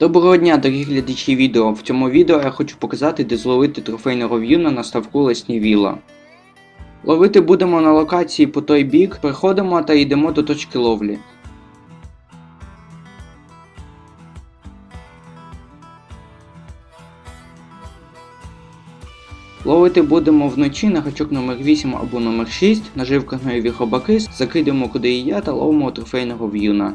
Доброго дня, дорогі глядачі відео. В цьому відео я хочу показати, де зловити трофейного в'юна на ставку Лесні Віла. Ловити будемо на локації по той бік, приходимо та йдемо до точки ловлі. Ловити будемо вночі на гачок номер 8 або номер 6, наживка гноєві хобаки, закидемо куди і я та ловимо трофейного в'юна.